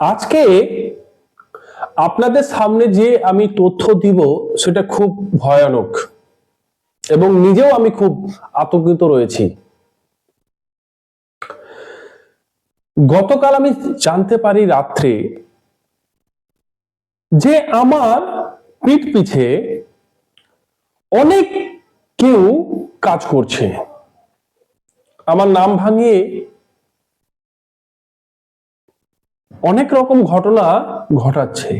আজকে আপনাদের সামনে যে আমি তথ্য দিব, সেটা খুব ভয়ানক এবং নিজেও আমি খুব আতঙ্কিত রয়েছি। গতকাল আমি জানতে পারি রাত্রে যে আমার পিঠ পিছে অনেক কেউ কাজ করছে। আমার নাম ভাঙিয়ে অনেক রকম ঘটনা ঘটাচ্ছে।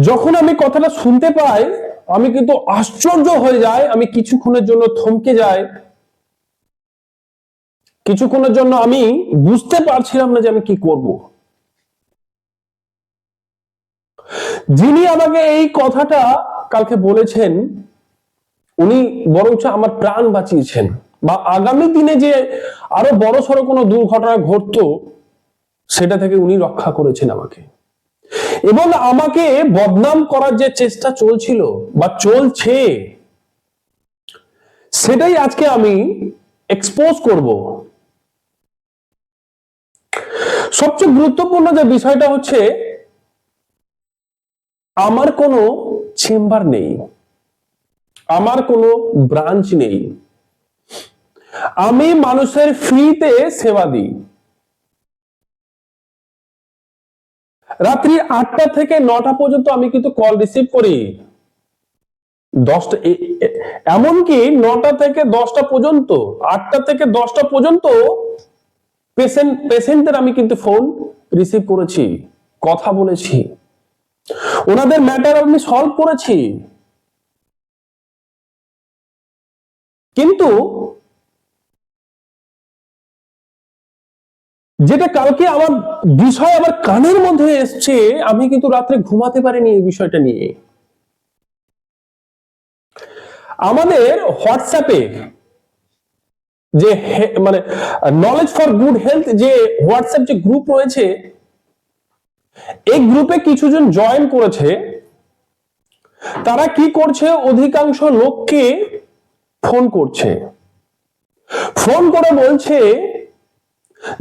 যখন আমি কথাটা শুনতে পাই, আমি কিন্তু আশ্চর্য হয়ে যাই, আমি কিছুক্ষণের জন্য থমকে যাই। কিছুক্ষণের জন্য আমি বুঝতে পারছিলাম না যে আমি কি করব। যিনি আমাকে এই কথাটা কালকে বলেছেন, উনি বরঞ্চ আমার প্রাণ বাঁচিয়েছেন। বা আগামী দিনে যে আরও বড় সড়ো কোনো দুর্ঘটনা ঘটতো, সেটা থেকে উনি রক্ষা করেছেন আমাকে। এবং আমাকে বদনাম করার যে চেষ্টা চলছিল বা চলছে, সেটাই আজকে আমি এক্সপোজ করব। সবচেয়ে গুরুত্বপূর্ণ যে বিষয়টা হচ্ছে, আমার কোনো চেম্বার নেই, আমার কোনো ব্রাঞ্চ নেই। আমি মানুষের ফ্রিতে সেবা দিই। রাত্রি আটটা থেকে নটা পর্যন্ত আমি কিন্তু কল রিসিভ করি। দশটা এমনকি নটা থেকে দশটা পর্যন্ত, আটটা থেকে দশটা পর্যন্ত পেশেন্ট পেশেন্টদের আমি কিন্তু ফোন রিসিভ করেছি, কথা বলেছি। ওনাদের ম্যাটার আমি সলভ করেছি। কিন্তু যেটা কালকে আমার বিষয় আমার কানের মধ্যে এসছে, আমি কিন্তু রাত্রে ঘুমাতে পারিনি এই বিষয়টা নিয়ে। আমাদের হোয়াটসঅ্যাপে যে মানে নলেজ ফর গুড হেলথ যে হোয়াটসঅ্যাপ যে গ্রুপ রয়েছে, এই গ্রুপে কিছুজন জয়েন করেছে। তারা কি করছে? অধিকাংশ লোককে ফোন করছে। ফোন করে বলছে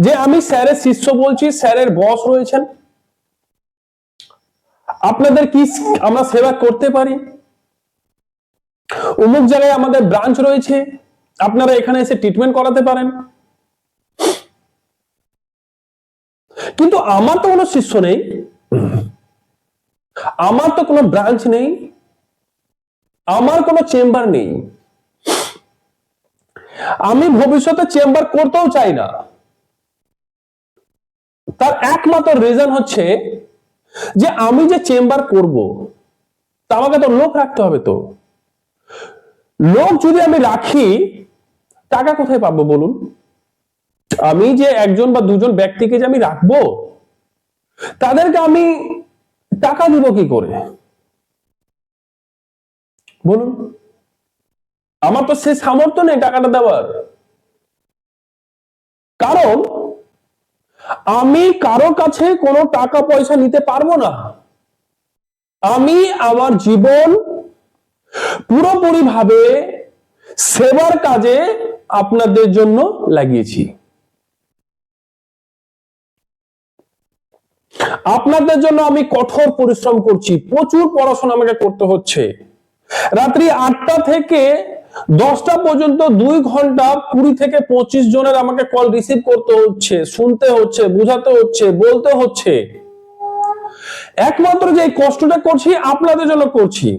যে আমি স্যারের শিষ্য বলছি, স্যারের বস রয়েছেন। আপনাদের কি আমরা সেবা করতে পারি? অমুক জায়গায় আমাদের ব্রাঞ্চ রয়েছে, আপনারা এখানে এসে ট্রিটমেন্ট করাতে পারেন। কিন্তু আমার তো কোনো শিষ্য নেই। আমার তো কোনো ব্রাঞ্চ নেই। আমার কোনো চেম্বার নেই। আমি ভবিষ্যতে চেম্বার করতেও চাই না। তার একমাত্র রিজন হচ্ছে যে আমি যে চেম্বার করব, তা আমাকে তো লোক রাখতে হবে তো। লোক যদি আমি রাখি, টাকা কোথায় পাবো বলুন? আমি যে একজন বা দুজন ব্যক্তিকে যে আমি রাখব, তাদেরকে আমি টাকা দিব কি করে? বলুন। আমার তো সে সামর্থ্য নেই টাকাটা দেওয়ার। কারণ আমি কারও কাছে কোনো টাকা পয়সা নিতে পারব না। আমি আমার জীবন পুরোপুরি ভাবে সেবার কাজে আপনাদের জন্য লাগিয়েছি। আপনাদের জন্য আমি কঠোর পরিশ্রম করছি। প্রচুর পড়াশোনা আমাকে করতে হচ্ছে। রাত্রি আটটা থেকে দশটা পর্যন্ত দুই ঘণ্টা কুড়ি থেকে পঁচিশ জনের আমাকে কল রিসিভ করতে হচ্ছে, শুনতে হচ্ছে, বুঝাতে হচ্ছে, বলতে হচ্ছে। একমাত্র যে কষ্টটা করছি, আপনাদের জন্য করছি।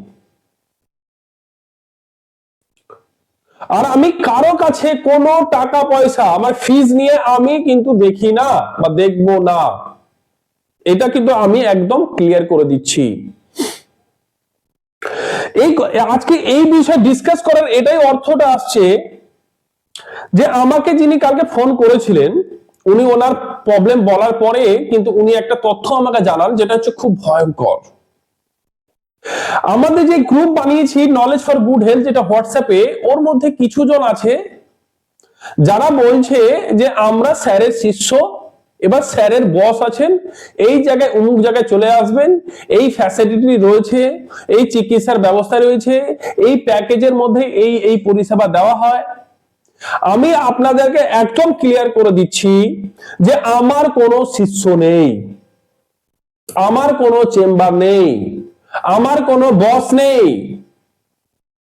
আর আমি কারও কাছে কোনো টাকা পয়সা, আমার ফিজ নিয়ে আমি কিন্তু দেখি না বা দেখব না। এটা কিন্তু আমি একদম ক্লিয়ার করে দিচ্ছি। এই আজকে এই বিষয়ে ডিসকাস করার এটাই অর্থটা আসছে যে আমাকে যিনি কালকে ফোন করেছিলেন, উনি ওনার প্রবলেম বলার পরে কিন্তু উনি একটা তথ্য আমাকে জানান যেটা হচ্ছে খুব ভয়ঙ্কর। আমাদের যে গ্রুপ বানিয়েছি নলেজ ফর গুড হেলথ যেটা হোয়াটসঅ্যাপে ওর মধ্যে কিছু জন আছে যারা বলছে যে আমরা স্যারের শিষ্য এবার স্যারের বস আছেন, এই জায়গায় অমুক জায়গায় চলে আসবেন, এই ফ্যাসিলিটি রয়েছে, এই চিকিৎসার ব্যবস্থা রয়েছে, এই প্যাকেজের মধ্যে এই এই পরিষেবা দেওয়া হয়। আমি আপনাদেরকে একদম ক্লিয়ার করে দিচ্ছি যে আমার কোনো শিষ্য নেই, আমার কোনো চেম্বার নেই, আমার কোনো বস নেই,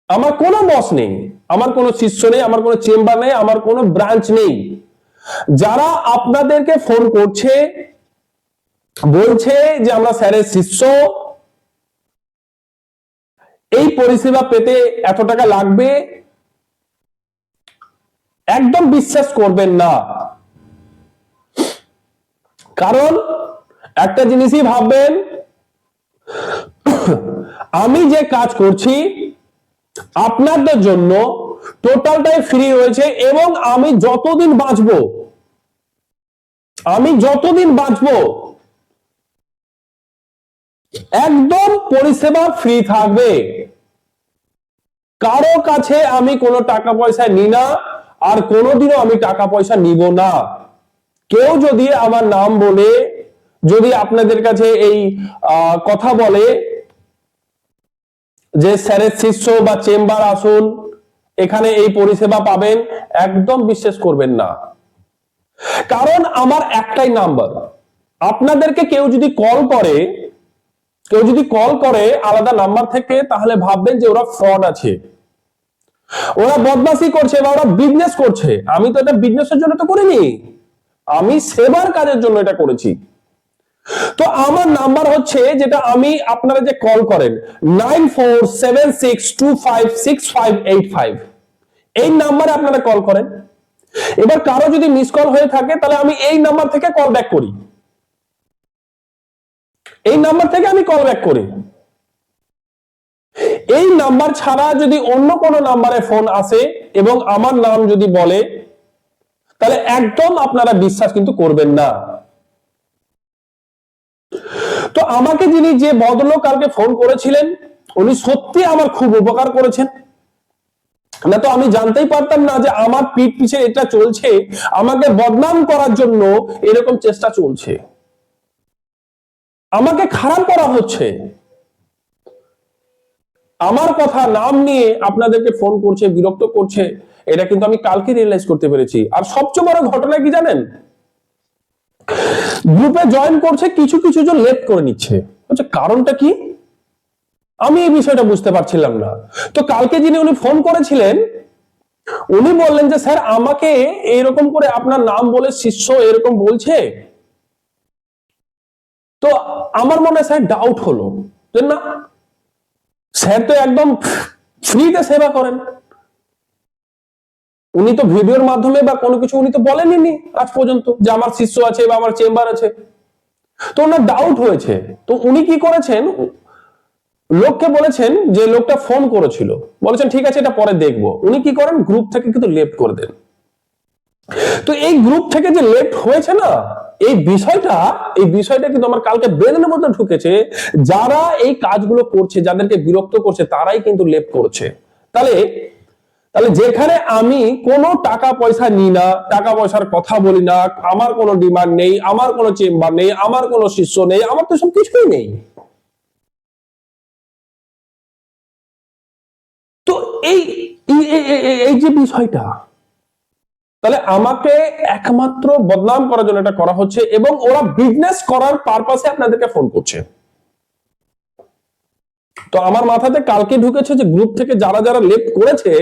আমার কোনো বস নেই, আমার কোনো শিষ্য নেই, আমার কোনো চেম্বার নেই, আমার কোনো ব্রাঞ্চ নেই। যারা আপনাদেরকে ফোন করছে, বলছে যে আমরা স্যারের শিষ্য, এই পরিষেবা পেতে এত টাকা লাগবে, একদম বিশ্বাস করবেন না। কারণ একটা জিনিসই ভাববেন, আমি যে কাজ করছি, আপনাদের জন্য টোটালটাই ফ্রি রয়েছে এবং আমি যতদিন বাঁচব, আমি যতদিন বাঁচব, একদম পরিষেবা ফ্রি থাকবে। কারও কাছে আমি কোনো টাকা পয়সা নিই না, আর কোনোদিনও আমি টাকা পয়সা নিব না। কেউ যদি আমার নাম বলে, যদি আপনাদের কাছে এই কথা বলে, যে স্যারের শিষ্য বা চেম্বার আসুন এখানে এই পরিষেবা পাবেন, একদম বিশ্বাস করবেন না। কারণ আমার একটাই নাম্বার। আপনাদেরকে কেউ যদি কল করে, কেউ যদি কল করে আলাদা নাম্বার থেকে, তাহলে ভাববেন যে ওরা ফ্রড আছে। ওরা বদমাসি করছে বা ওরা বিজনেস করছে। আমি তো এটা বিজনেসের জন্য তো করিনি। আমি সেবার কাজের জন্য এটা করেছি। তো আমার নাম্বার হচ্ছে যেটা আমি আপনারা যে কল করেন, nine four seven six two five six five eight five. এই নাম্বারে আপনারা কল করেন। এবার কারও যদি মিস কল হয়ে থাকে, তাহলে আমি এই নাম্বার থেকে কল ব্যাক করি। এই নাম্বার থেকে আমি কল ব্যাক করি। এই নাম্বার ছাড়া যদি অন্য কোনো নাম্বারে ফোন আসে এবং আমার নাম যদি বলে, তাহলে একদম আপনারা বিশ্বাস কিন্তু করবেন না। তো আমাকে যিনি যে ভদ্রলোক কালকে ফোন করেছিলেন, উনি সত্যি আমার খুব উপকার করেছেন। না তো আমি জানতেই পারতাম না যে আমার পিঠ পিছে এটা চলছে, আমাকে বদনাম করার জন্য এরকম চেষ্টা চলছে। আমাকে খারাপ করা হচ্ছে। আমার কথা নাম নিয়ে আপনাদেরকে ফোন করছে, বিরক্ত করছে, এটা কিন্তু আমি কালকে রিয়েলাইজ করতে পেরেছি। আর সবচেয়ে বড় ঘটনা কি জানেন? গ্রুপে জয়েন করছে, কিছু কিছু জন লেট করে নিচ্ছে। আচ্ছা কারণটা কি? আমি এই বিষয়টা বুঝতে পারছিলাম না। তো কালকে যিনি উনি ফোন করেছিলেন, উনি বললেন যে, স্যার, আমাকে এরকম করে আপনার নাম বলে শিষ্য এরকম বলছে? তো আমার মনে হয়, স্যার ডাউট হলো। না, স্যার তো একদম ফ্রিতে সেবা করেন। উনি তো ভিডিওর মাধ্যমে বা কোনো কিছু উনি তো বলেননি আজ পর্যন্ত যে আমার শিষ্য আছে বা আমার চেম্বার আছে। তো ওনার ডাউট হয়েছে। তো উনি কি করেছেন? লোককে বলেছেন যে লোকটা ফোন করেছিল। বলেছেন, ঠিক আছে, এটা পরে দেখব। উনি কি করেন? গ্রুপ থেকে কিন্তু লেফট করে দেন। তো এই গ্রুপ থেকে যে লেফট হয়েছে না, এই বিষয়টা এই বিষয়টা কিন্তু আমার কালকে ব্রেনের মধ্যে ঢুকেছে। যারা এই কাজগুলো করছে, যাদেরকে বিরক্ত করছে, তারাই কিন্তু লেফট করছে। তাহলে তাহলে যেখানে আমি কোনো টাকা পয়সা নিই না, টাকা পয়সার কথা বলি না, আমার কোনো ডিমান্ড নেই, আমার কোনো চেম্বার নেই, আমার কোনো শিষ্য নেই, আমার তো সব কিছুই নেই। তো এই, এই- যে বিষয়টা, তাহলে আমাকে একমাত্র বদনাম করার জন্য এটা করা হচ্ছে এবং ওরা বিজনেস করার পারপাসে আপনাদেরকে ফোন করছে। তো আমার মাথাতে কালকে ঢুকেছে যে গ্রুপ থেকে যারা যারা লেফট করেছে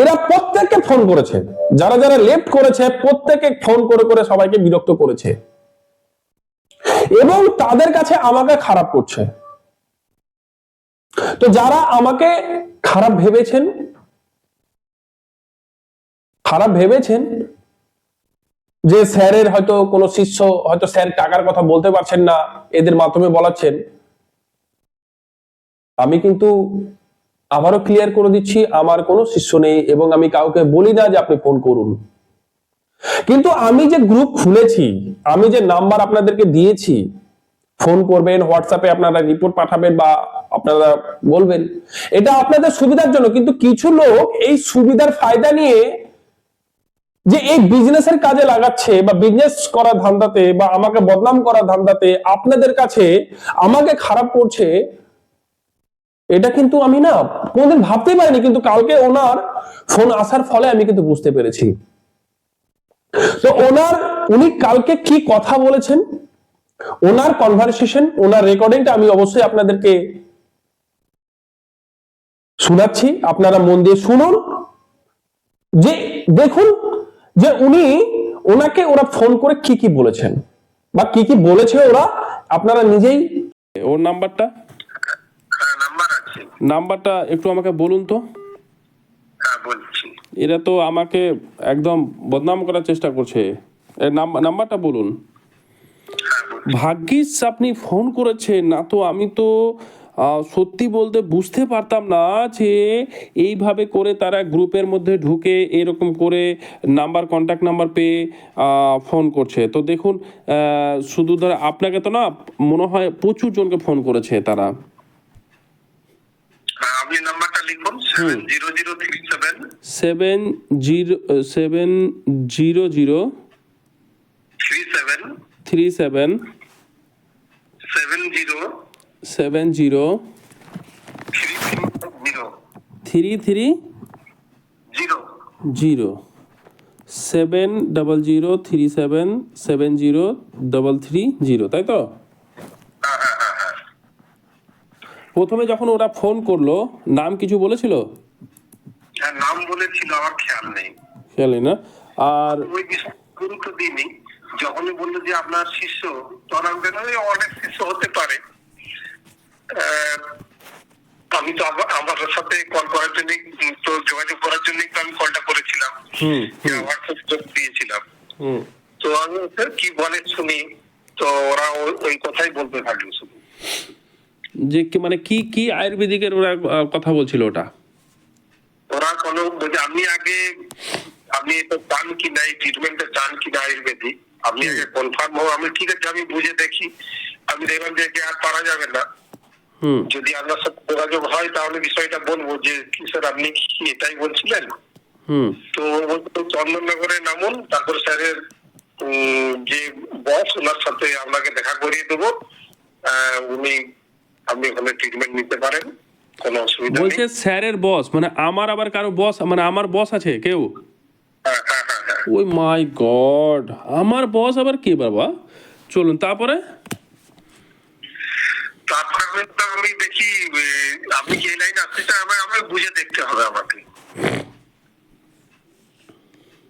এরা প্রত্যেককে ফোন করেছে। যারা যারা লেফট করেছে প্রত্যেকে ফোন করে করে সবাইকে বিরক্ত করেছে। এবং তাদের কাছে আমাকে খারাপ করছে। তো যারা আমাকে খারাপ ভেবেছেন খারাপ ভেবেছেন যে স্যারের হয়তো কোনো শিষ্য, হয়তো স্যার টাকার কথা বলতে পারছেন না, এদের মাধ্যমে বলাচ্ছেন, আমি কিন্তু আবারও ক্লিয়ার করে দিচ্ছি, আমার কোনো শিষ্য নেই এবং আমি কাউকে বলি না যে আপনি ফোন করুন। কিন্তু আমি যে গ্রুপ খুলেছি, আমি যে নাম্বার আপনাদেরকে দিয়েছি ফোন করবেন হোয়াটসঅ্যাপে আপনারা রিপোর্ট পাঠাবেন বা আপনারা বলবেন, এটা আপনাদের সুবিধার জন্য। কিন্তু কিছু লোক এই সুবিধার ফায়দা নিয়ে যে এই বিজনেসের কাজে লাগাচ্ছে বা বিজনেস করার ধান্দাতে বা আমাকে বদনাম করার ধান্দাতে আপনাদের কাছে আমাকে খারাপ করছে এটা কিন্তু আমি না কোনোদিন ভাবতেই পারিনি কিন্তু কালকে ওনার ফোন আসার ফলে আমি কিন্তু বুঝতে পেরেছি। তো ওনার উনি কালকে কি কথা বলেছেন? ওনার কনভারসেশন ওনার রেকর্ডিংটা আমি অবশ্যই আপনাদেরকে শোনাচ্ছি। আপনারা মন দিয়ে শুনুন। যে দেখুন যে উনি ওনাকে ওরা ফোন করে কি কি বলেছেন বা কি কি বলেছে ওরা আপনারা নিজেই ওর নাম্বারটা হ্যাঁ নাম্বার নাম্বারটা একটু আমাকে বলুন তো। হ্যাঁ বলছি। এরা তো আমাকে একদম বদনাম করার চেষ্টা করছে। নাম্বারটা বলুন। হ্যাঁ ভাগ্যিস আপনি ফোন করেছেন না তো আমি তো সত্যি বলতে বুঝতে পারতাম না যে এইভাবে করে তারা গ্রুপের মধ্যে ঢুকে এরকম করে নাম্বার কন্ট্যাক্ট নাম্বার পেয়ে ফোন করছে। তো দেখুন শুধু ধর আপনাকে তো না মনে হয় প্রচুর জনকে ফোন করেছে তারা। হ্যাঁ, আপনি নাম্বারটা লিখুন seven zero zero three seven seven zero seven zero zero three seven three seven seven zero seven zero three three zero zero seven double zero three seven seven zero double three zero তাই তো হ্যাঁ হ্যাঁ হ্যাঁ হ্যাঁ প্রথমে যখন ওরা phone করল নাম কিছু বলেছিল? হ্যাঁ নাম বলেছিল আমার খেয়াল নেই। খেয়ালি না? আর ওই গুরুত্ব দিইনি যখনই বলল যে আপনার শিষ্য তখন আমি অনেক শিষ্য হতে পারে। আমি তো আমার সাথে কল করার জন্য তো যোগাযোগ করার জন্য তো আমি কলটা করেছিলাম। হুম হোয়াটসঅ্যাপ দিয়েছিলাম। হুম। তো আমি কি বলে শুনি? তো ওরা ওই- ওই কথাই বলতে থাকল শুধু। যে কি মানে কি কি আয়ুর্বেদিকের ওরা কথা বলছিল ওটা? ওরা কোনো আপনি আগে আপনি এটা চান কি না এই ট্রিটমেন্টটা চান কি না আয়ুর্বেদিক আপনি আগে কনফার্ম হো আমি ঠিক আছে আমি বুঝে দেখি আমি দেখলাম যে আর পারা যাবে না। যদি আপনার সাথে যোগাযোগ হয় তাহলে বিষয়টা বলব যে কি স্যার আপনি কি এটাই বলছিলেন? তো চন্দননগরে নামুন তারপর স্যারের যে বস ওনার সাথে আপনাকে দেখা করিয়ে দেবো। আহ, উনি আপনি ওখানে ট্রিটমেন্ট নিতে পারেন? কোনো অসুবিধা নেই? বলছে স্যারের বস মানে আমার আবার কারও বস মানে আমার বস আছে কেউ? হ্যাঁ হ্যাঁ হ্যাঁ ওই মাই গড আমার বস আবার কে বাবা? চলুন তারপরে? তারপরে আমি দেখি আপনি লাইনে আসতে চান আমার আমাকে বুঝে দেখতে হবে আমাকে।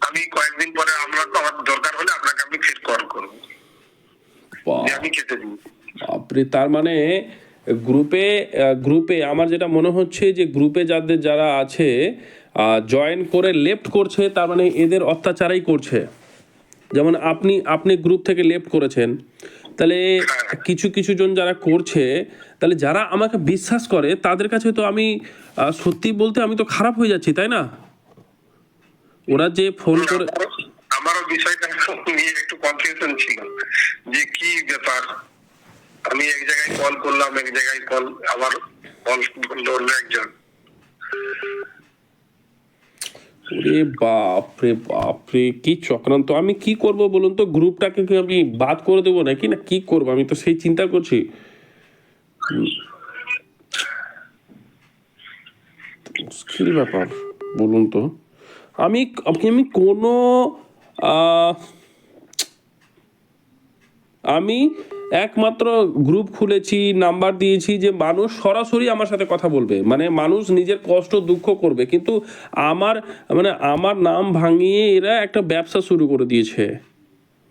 আমি কয়েকদিন পরে আমরা তো আমার দরকার হলে আপনাকে আমি ফের কল করব। আমি খেতে দিই। বাপরে তার মানে গ্রুপে গ্রুপে আমার যেটা মনে হচ্ছে যে গ্রুপে যাদের যারা আছে জয়েন করে লেফট করছে তার মানে এদের অত্যাচারাই করছে। যেমন আপনি আপনি গ্রুপ থেকে লেফট করেছেন তাহলে কিছু কিছু জন যারা করছে তাহলে যারা আমাকে বিশ্বাস করে তাদের কাছে তো আমি সত্যি বলতে আমি তো খারাপ হয়ে যাচ্ছি তাই না? ওরা যে ফোন করে আমারও বিষয়টা নিয়ে একটু কনফিউশন ছিল যে কি ব্যাপার? আমি এক জায়গায় কল করলাম, এক জায়গায় কল আবার কল করল একজন। বাপ রে বাপ রে কি চক্রান্ত। আমি কি করব বলুন তো? গ্রুপটাকে কি আমি বাদ করে দেবো নাকি? না, কি করব? আমি তো সেই চিন্তা করছি। মুশকিল ব্যাপার, বলুন তো। আমি আমি আমি কোনো আমি একমাত্র গ্রুপ খুলেছি নাম্বার দিয়েছি যে মানুষ সরাসরি আমার সাথে কথা বলবে। মানে মানুষ নিজের কষ্ট, দুঃখ করবে। কিন্তু আমার মানে আমার নাম ভাঙিয়ে এরা একটা ব্যবসা শুরু করে দিয়েছে।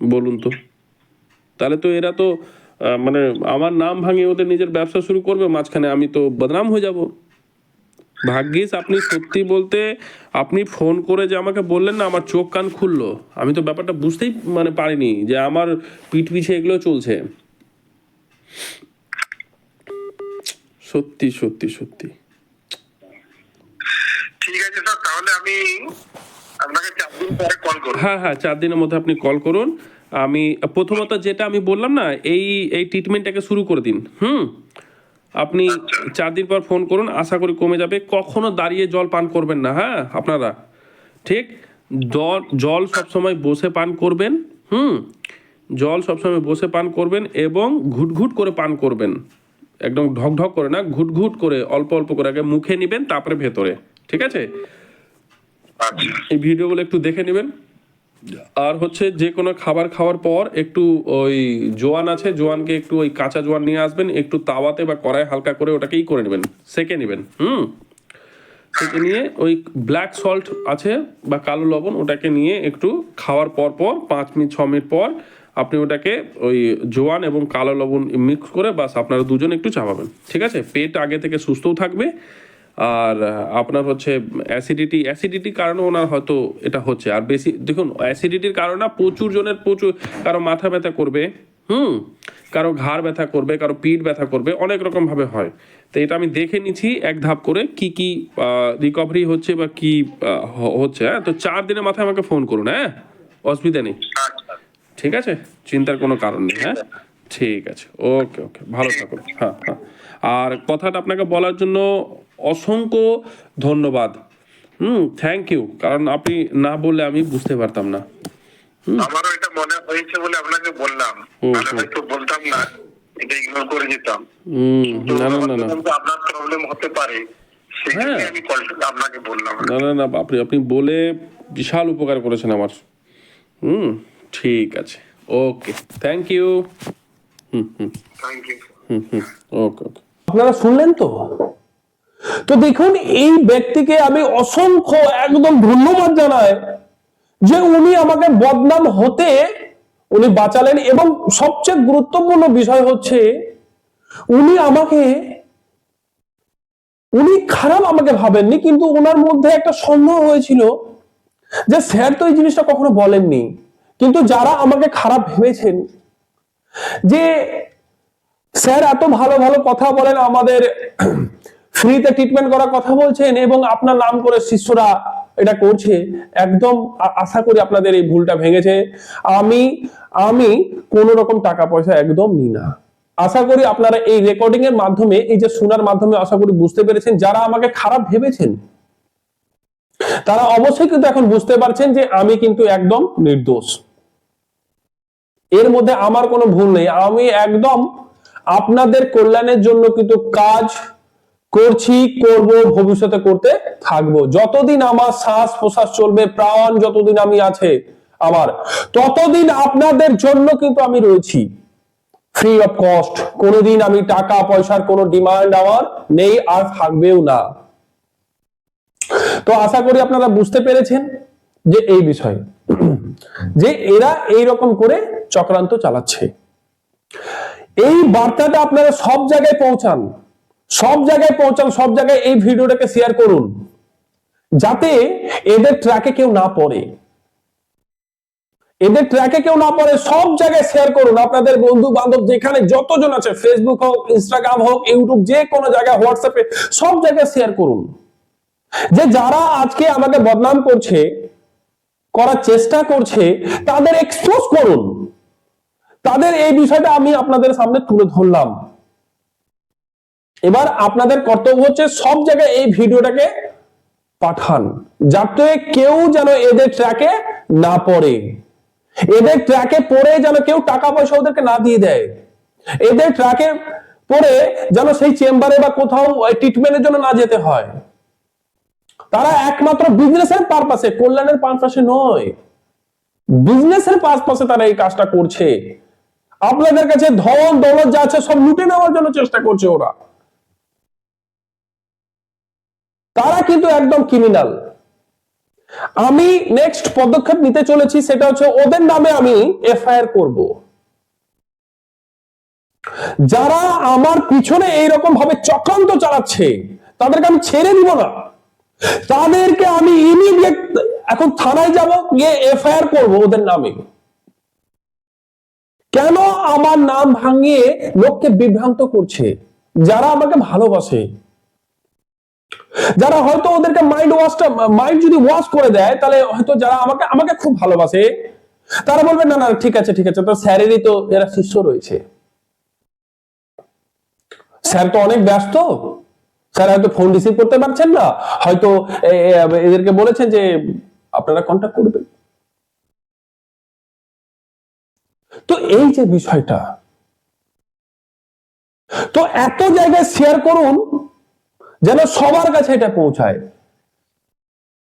বলুন তো। তাহলে তো এরা তো মানে আমার নাম ভাঙিয়ে ওদের নিজের ব্যবসা শুরু করবে, মাঝখানে আমি তো বদনাম হয়ে যাব। ভাগ্যিস আপনি সত্যি বলতে আপনি ফোন করে যে আমাকে বললেন না আমার চোখ কান খুললো। আমি তো ব্যাপারটা বুঝতেই মানে পারিনি যে আমার পিঠ পিছে এগুলো চলছে। সত্যি সত্যি সত্যি। ঠিক আছে স্যার তাহলে আমি আপনাকে চার দিন পরে কল করব। হ্যাঁ হ্যাঁ চার দিনের মধ্যে আপনি কল করুন। আমি প্রথমত যেটা আমি বললাম না এই এই ট্রিটমেন্টটাকে শুরু করে দিন। হুম? আপনি চার দিন পর ফোন করুন আশা করি কমে যাবে। কখনো দাঁড়িয়ে জল পান করবেন না হ্যাঁ আপনারা। ঠিক? জল জল সবসময় বসে পান করবেন হুম? জল সবসময় বসে পান করবেন এবং ঘুট ঘুট করে পান করবেন। একদম ঢক ঢক করে না ঘুট ঘুট করে অল্প অল্প করে আগে মুখে নিবেন তারপরে ভেতরে। ঠিক আছে? আচ্ছা। এই ভিডিওগুলো একটু দেখে নেবেন। আর হচ্ছে যে কোনো খাবার খাওয়ার পর একটু ওই জোয়ান আছে, জোয়ানকে একটু ওই কাঁচা জোয়ান নিয়ে আসবেন, একটু তাওয়াতে বা কড়াই হালকা করে ওটাকেই করে নেবেন, সেকে নেবেন, হুম? সেকে নিয়ে ওই ব্ল্যাক সল্ট আছে বা কালো লবণ ওটাকে নিয়ে একটু খাওয়ার পর পর, পাঁচ মিনিট, ছ মিনিট পর আপনি ওটাকে ওই জোয়ান এবং কালো লবণ মিক্স করে বাস আপনারা দুজন একটু চাপাবেন, ঠিক আছে? পেট আগে থেকে সুস্থও থাকবে আর আপনার হচ্ছে অ্যাসিডিটি অ্যাসিডিটির কারণে ওনার হয়তো এটা হচ্ছে। আর বেশি, দেখুন অ্যাসিডিটির কারণে প্রচুর জনের প্রচুর, কারও মাথা ব্যথা করবে, হুম? কারও ঘাড় ব্যথা করবে, কারও পিঠ ব্যথা করবে, অনেক রকম ভাবে হয়। তো এটা আমি দেখে নিচ্ছি এক ধাপ করে কি কি রিকভারি হচ্ছে বা কি হচ্ছে হ্যাঁ? তো চার দিনের মাথায় আমাকে ফোন করুন হ্যাঁ? অসুবিধা নেই। ঠিক আছে? চিন্তার কোনো কারণ নেই হ্যাঁ? ঠিক আছে। ওকে ওকে ভালো থাকুন। হ্যাঁ হ্যাঁ। আর কথাটা আপনাকে বলার জন্য অসংখ্য ধন্যবাদ। হুম থ্যাংক ইউ কারণ আপনি না বললে আমি বুঝতে পারতাম না। আমারও এটা মনে হয়েছে বলে আপনাকে বললাম। হয়তো বলতাম না এটা ইগনোর করে যেতাম না না না না। আপনার প্রবলেম হতে পারে। হ্যাঁ। আমি কলটা আপনাকে বললাম। না না না আপনি আপনি বলে বিশাল উপকার করেছেন আমার। হুম ঠিক আছে। Okay thank you hmm hmm. Thank you hmm hmm. Okay okay আপনারা শুনলেন তো? তো দেখুন, এই ব্যক্তিকে আমি অসংখ্য, একদম ধন্যবাদ জানাই যে উনি আমাকে বদনাম হতে উনি বাঁচালেন এবং সবচেয়ে গুরুত্বপূর্ণ বিষয় হচ্ছে উনি আমাকে, উনি খারাপ আমাকে ভাবেননি, কিন্তু ওনার মধ্যে একটা সন্দেহ হয়েছিল যে স্যার তো এই জিনিসটা কখনো বলেননি। কিন্তু যারা আমাকে খারাপ ভেবেছেন যে স্যার এত ভালো ভালো কথা বলেন আমাদের ফ্রিতে ট্রিটমেন্ট করার কথা বলছেন এবং আপনার নাম করে শিষ্যরা এটা করছে, একদম আশা করি আপনাদের এই ভুলটা ভেঙেছে। আমি আমি কোন রকম টাকা পয়সা একদম নি না। আশা করি আপনারা এই রেকর্ডিং এর মাধ্যমে, এই যে শোনার মাধ্যমে আশা করি বুঝতে পেরেছেন, যারা আমাকে খারাপ ভেবেছেন, তারা অবশ্যই কিন্তু এখন বুঝতে পারছেন যে আমি কিন্তু একদম নির্দোষ। এর মধ্যে আমার কোনো ভুল নেই। আমি একদম আপনাদের কল্যাণের জন্য কিন্তু কাজ করছি, করব, ভবিষ্যতে করতে থাকব। যতদিন আমার শ্বাস প্রশ্বাস চলবে, প্রাণ যতদিন আমি আছে আমার, ততদিন আপনাদের জন্য কিন্তু আমি রয়েছি। ফ্রি অফ কস্ট কোনোদিন আমি টাকা, পয়সার কোনো ডিমান্ড আমার নেই, আর থাকবেও না। তো আশা করি আপনারা বুঝতে পেরেছেন যে এই বিষয়ে, যে এরা এই রকম করে চক্রান্ত চালাচ্ছে। এই বার্তাটা আপনারা সব জায়গায় পৌঁছান। সব জায়গায় পৌঁছান, সব জায়গায় এই ভিডিওটাকে শেয়ার করুন। যাতে এদের ট্র্যাকে কেউ না পড়ে। এদের ট্র্যাকে কেউ না পড়ে, সব জায়গায় শেয়ার করুন। আপনাদের বন্ধু বান্ধব যেখানে যতজন আছে ফেসবুক হোক ইনস্টাগ্রাম হোক ইউটিউব যে কোনো জায়গায় হোয়াটসঅ্যাপে সব জায়গায় শেয়ার করুন। যে যারা আজকে আমাকে বদনাম করছে, করার চেষ্টা করছে, তাদের এক্সপোজ করুন। তাদের এই বিষয়টা আমি আপনাদের সামনে তুলে ধরলাম। এবার আপনাদের কর্তব্য হচ্ছে সব জায়গায় এই ভিডিওটাকে পাঠান, যাতে কেউ যেন এদের ট্র্যাকে না পড়ে। এদের ট্র্যাকে পড়ে যেন কেউ টাকা পয়সা ওদেরকে না দিয়ে দেয়। এদের ট্র্যাকে পড়ে যেন সেই চেম্বারে বা কোথাও ট্রিটমেন্টের জন্য না যেতে হয়। তারা একমাত্র বিজনেসের পারপাসে কল্যাণের পারপাসে নয়। বিজনেসের পারপাসে তারা এই কাজটা করছে। আপনাদের কাছে ধন দৌলত যা আছে সব লুটে নেওয়ার জন্য চেষ্টা করছে ওরা। তারা কিন্তু একদম ক্রিমিনাল আমি নেক্সট পদক্ষেপ নিতে চলেছি, সেটা হচ্ছে ওদের নামে আমি এফআইআর করব। যারা আমার পিছনে এইরকম ভাবে চক্রান্ত চালাচ্ছে, তাদেরকে আমি ছেড়ে দিব না। তাদেরকে আমি ইমিডিয়েট এখন থানায় যাব, গিয়ে এফআইআর করব ওদের নামে। কেন আমার নাম ভাঙিয়ে লোককে বিভ্রান্ত করছে? যারা আমাকে ভালোবাসে যারা হয়তো ওদেরকে মাইন্ড ওয়াশটা মাইন্ড যদি ওয়াশ করে দেয়, তাহলে হয়তো যারা আমাকে আমাকে খুব ভালোবাসে, তারা বলবে, না না, ঠিক আছে ঠিক আছে। তো স্যারেরই তো এরা শিষ্য রয়েছে। স্যার তো অনেক ব্যস্ত। স্যার হয়তো ফোন রিসিভ করতে পারছেন না। হয়তো এদেরকে বলেছেন যে, আপনারা কন্ট্যাক্ট করবেন। তো এই যে বিষয়টা, তো এত জায়গায় শেয়ার করুন যেন সবার কাছে এটা পৌঁছায়।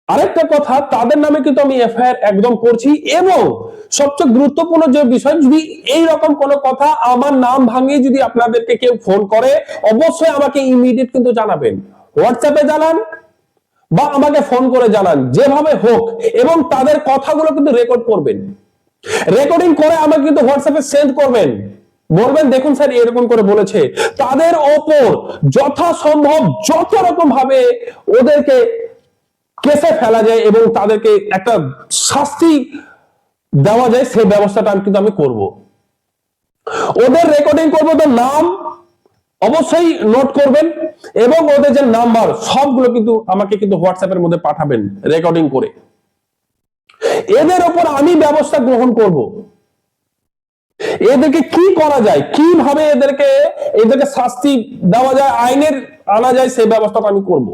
আরেকটা কথা, তাদের নামে কিন্তু আমি এফআইআর একদম করছি এবং সবচেয়ে গুরুত্বপূর্ণ যে বিষয়, যদি এই রকম কোনো কথা আমার নাম ভাঙিয়ে যদি আপনাদেরকে কেউ ফোন করে, অবশ্যই আমাকে ইমিডিয়েট কিন্তু জানাবেন। হোয়াটসঅ্যাপে জানান বা আমাকে ফোন করে জানান, যেভাবে হোক, এবং তাদের কথাগুলো কিন্তু রেকর্ড করবেন। রেকর্ডিং করে আমাকে কিন্তু হোয়াটসঅ্যাপে সেন্ড করবেন। বলবেন, দেখুন স্যার এরকম করে বলেছে। তাদের ওপর যথাসম্ভব যত রকম ভাবে ওদেরকে কেসে ফেলা যায় এবং তাদেরকে একটা শাস্তি দেওয়া যায় সেই ব্যবস্থাটা আমি কিন্তু আমি করব। ওদের রেকর্ডিং করব তো নাম অবশ্যই নোট করবেন এবং ওদের যে নাম্বার সবগুলো কিন্তু আমাকে কিন্তু হোয়াটসঅ্যাপের মধ্যে পাঠাবেন রেকর্ডিং করে। এদের ওপর আমি ব্যবস্থা গ্রহণ করব। এদেরকে কি করা যায়? কীভাবে এদেরকে এদেরকে শাস্তি দেওয়া যায়? আইনের আনা যায়, সেই ব্যবস্থাটা আমি করব।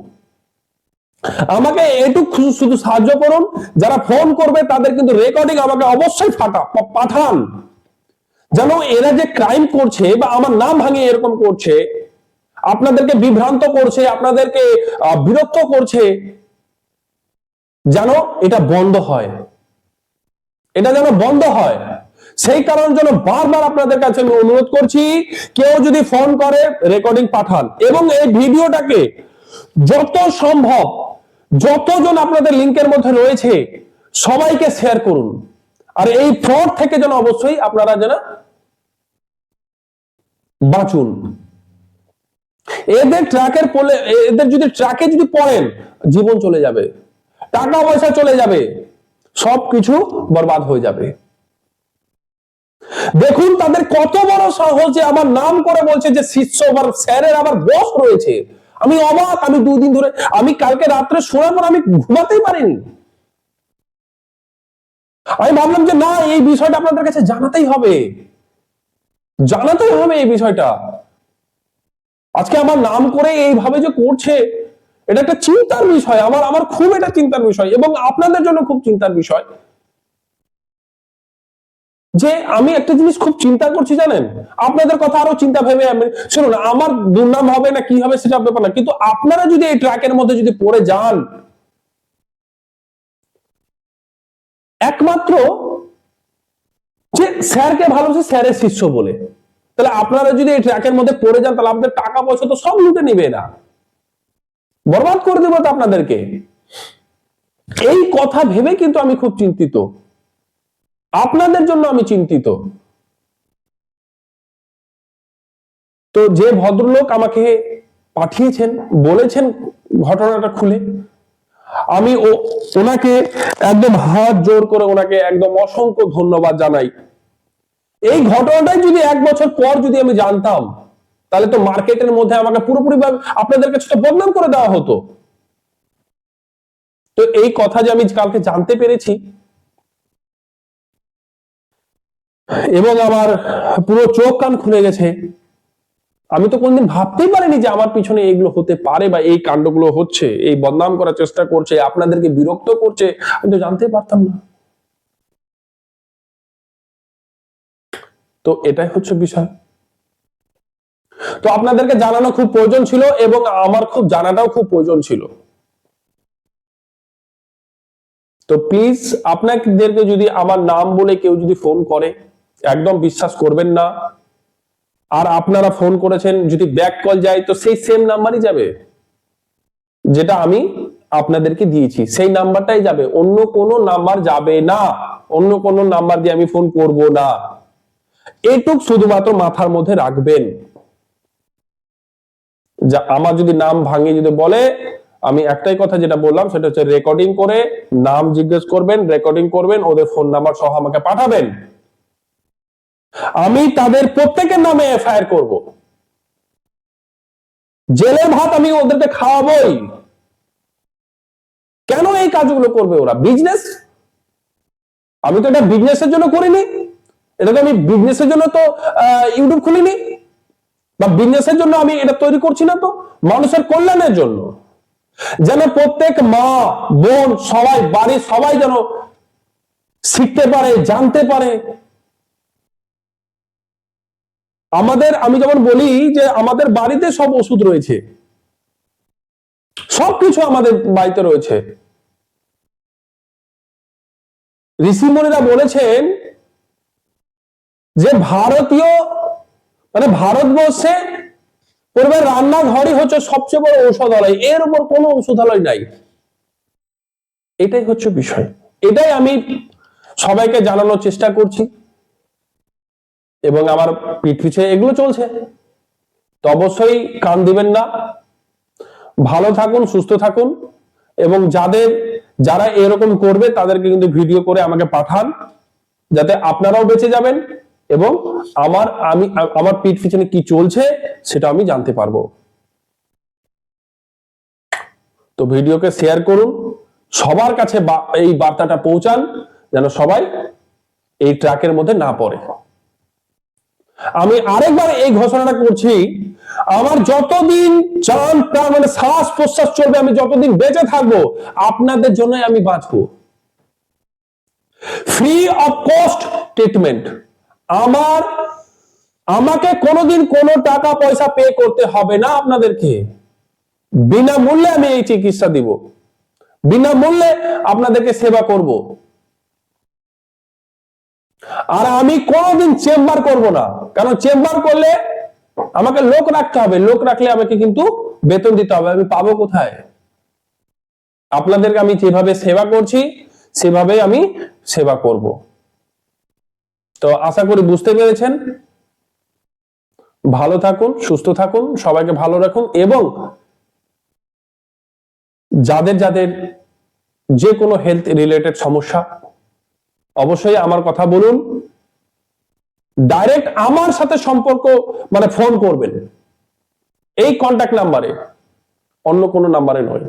আমাকে এটুকু শুধু সাহায্য করুন। যারা ফোন করবে, তাদের কিন্তু রেকর্ডিং আমাকে অবশ্যই ফাটা পাঠান। যেন এরা যে ক্রাইম করছে বা আমার নাম ভাঙিয়ে এরকম করছে, আপনাদেরকে বিভ্রান্ত করছে, আপনাদেরকে বিরক্ত করছে, যেন এটা বন্ধ হয়। এটা যেন বন্ধ হয়। সেই কারণ জন্য বারবার আপনাদের কাছে আমি অনুরোধ করছি, কেউ যদি ফোন করে রেকর্ডিং পাঠান এবং এই ভিডিওটাকে যত সম্ভব, যতজন আপনাদের লিংকের মধ্যে রয়েছে, সবাইকে শেয়ার করুন। আর এই ফ্রড থেকে যেন অবশ্যই আপনারা যেন বাঁচুন। এদের ট্রাকের পড়লে এদের যদি ট্রাকে যদি পড়েন, জীবন চলে যাবে, টাকা পয়সা চলে যাবে, সবকিছু বরবাদ হয়ে যাবে। দেখুন তাদের কত বড় সাহস যে আমার নাম করে বলছে যে শিষ্য আবার স্যারের আবার বস রয়েছে। আমি অবাক, আমি দুই দিন ধরে, আমি কালকে রাত্রে শোনার পর আমি ঘুমাতেই পারিনি। আমি ভাবলাম যে না, এই বিষয়টা আপনাদের কাছে জানাতেই হবে। জানাতেই হবে এই বিষয়টা। আজকে আমার নাম করে এইভাবে যে করছে, এটা একটা চিন্তার বিষয়। আমার আমার খুব এটা চিন্তার বিষয় এবং আপনাদের জন্য খুব চিন্তার বিষয়। যে আমি একটা জিনিস খুব চিন্তা করছি জানেন? আপনাদের কথা আরও চিন্তা ভেবে আমি শুনুন, আমার দুর্নাম হবে না, কি হবে সেটা ব্যাপার না, কিন্তু আপনারা যদি এই ট্র্যাকের মধ্যে যদি পড়ে যান, একমাত্র যে স্যারকে ভালোবাসে স্যারের শিষ্য বলে, তাহলে আপনারা যদি এই ট্র্যাকের মধ্যে পড়ে যান, তাহলে আপনাদের টাকা পয়সা তো সব লুটে নিবে না বরবাদ করে দেবো তো আপনাদেরকে। এই কথা ভেবে কিন্তু আমি খুব চিন্তিত। আপনাদের জন্য আমি চিন্তিত। তো যে ভদ্রলোক আমাকে পাঠিয়েছেন, বলেছেন ঘটনাটা খুলে, আমি ওনাকে একদম হাত জোর করে ওনাকে একদম অসংখ্য ধন্যবাদ জানাই। এই ঘটনাটাই যদি এক বছর পর যদি আমি জানতাম, তাহলে তো মার্কেটের মধ্যে আমাকে পুরোপুরি ভাবে আপনাদের কাছে বদনাম করে দেওয়া হতো। তো এই কথা যে আমি কালকে জানতে পেরেছি এবং আমার পুরো চোখ কান খুলে গেছে। আমি তো কোনদিন ভাবতেই পারিনি যে আমার পিছনে এইগুলো হতে পারে বা এই কাণ্ডগুলো হচ্ছে, এই বদনাম করার চেষ্টা করছে, আপনাদেরকে বিরক্ত করছে, আমি তো জানতে পারতাম না। তো এটাই হচ্ছে বিষয়। তো আপনাদেরকে জানানো খুব প্রয়োজন ছিল এবং আমার খুব জানাটাও খুব প্রয়োজন ছিল। তো প্লিজ আপনাদেরকে যদি আমার নাম বলে কেউ যদি ফোন করে একদম বিশ্বাস করবেন না। আর আপনারা ফোন করেছেন, যদি ব্যাক কল যায়, তো সেই সেম নাম্বারই যাবে। যেটা আমি আপনাদেরকে দিয়েছি, সেই নাম্বারটাই যাবে। অন্য কোনো নাম্বার যাবে না। অন্য কোনো নাম্বার দিয়ে আমি ফোন করব না। এটুক শুধুমাত্র মাথার মধ্যে রাখবেন। যা, আমার যদি নাম ভাঙে যদি বলে, আমি একটাই কথা যেটা বললাম, সেটা হচ্ছে রেকর্ডিং করে নাম জিজ্ঞেস করবেন রেকর্ডিং করবেন, ওদের ফোন নাম্বার সহ আমাকে পাঠাবেন। আমি তাদের প্রত্যেকের নামে এফআইআর করব। জেলের ভাত আমি ওদেরকে খাওয়াবই। কেন এই কাজগুলো করবে ওরা? বিজনেস আমি তো এটা বিজনেসের জন্য করিনি। এটা তো আমি বিজনেসের জন্য তো ইউটিউব খুলিনি। বা বিজনেসের জন্য আমি এটা তৈরি করছি না তো। মানুষের কল্যাণের জন্য। যেন প্রত্যেক মা, বোন, সবাই, বাড়ির সবাই যেন শিখতে পারে, জানতে পারে। আমাদের, আমি যেমন বলি যে আমাদের বাড়িতে সব ওষুধ রয়েছে। সবকিছু আমাদের বাড়িতে রয়েছে। ঋষিমণিরা বলেছেন যে ভারতীয় মানে ভারতবর্ষে পরিবার রান্নাঘরই হচ্ছে সবচেয়ে বড় ঔষধালয়। এর উপর কোনো ঔষধালয় নাই। এটাই হচ্ছে বিষয়। এটাই আমি সবাইকে জানানোর চেষ্টা করছি। এবং আমার পিঠ পিছে এগুলো চলছে। তো অবশ্যই কান দিবেন না। ভালো থাকুন, সুস্থ থাকুন এবং যাদের, যারা এরকম করবে তাদেরকে কিন্তু ভিডিও করে আমাকে পাঠান, যাতে আপনারাও বেঁচে যাবেন এবং আমার, আমি, আমার পিঠ পিছনে কি চলছে সেটা আমি জানতে পারব। তো ভিডিওকে শেয়ার করুন, সবার কাছে এই বার্তাটা পৌঁছান, যেন সবাই এই ট্র্যাকের মধ্যে না পড়ে। আমি আরেকবার এই ঘোষণাটা করছি, আমার যতদিন চান প্রাণ মানে শ্বাস প্রশ্বাস চলবে, আমি যতদিন বেঁচে থাকব, আপনাদের জন্য আমি বাঁচবো। ফ্রি অফ কস্ট ট্রিটমেন্ট আমার, আমাকে কোনোদিন কোনো টাকা, পয়সা পে করতে হবে না আপনাদেরকে। বিনামূল্যে আমি এই চিকিৎসা দিব। বিনামূল্যে আপনাদেরকে সেবা করব। আর আমি কোনোদিন চেম্বার করব না। কারণ চেম্বার করলে আমাকে লোক রাখতে হবে। লোক রাখলে আমাকে কিন্তু বেতন দিতে হবে। আমি পাবো কোথায়? আপনাদেরকে আমি যেভাবে সেবা করছি সেভাবে আমি সেবা করব। তো আশা করি বুঝতে পেরেছেন। ভালো থাকুন, সুস্থ থাকুন, সবাইকে ভালো রাখুন এবং যাদের যাদের যে কোনো হেলথ রিলেটেড সমস্যা অবশ্যই আমার কথা বলুন। ডাইরেক্ট আমার সাথে সম্পর্ক মানে ফোন করবেন। এই কন্ট্যাক্ট নাম্বারে অন্য কোনো নাম্বারে নয়।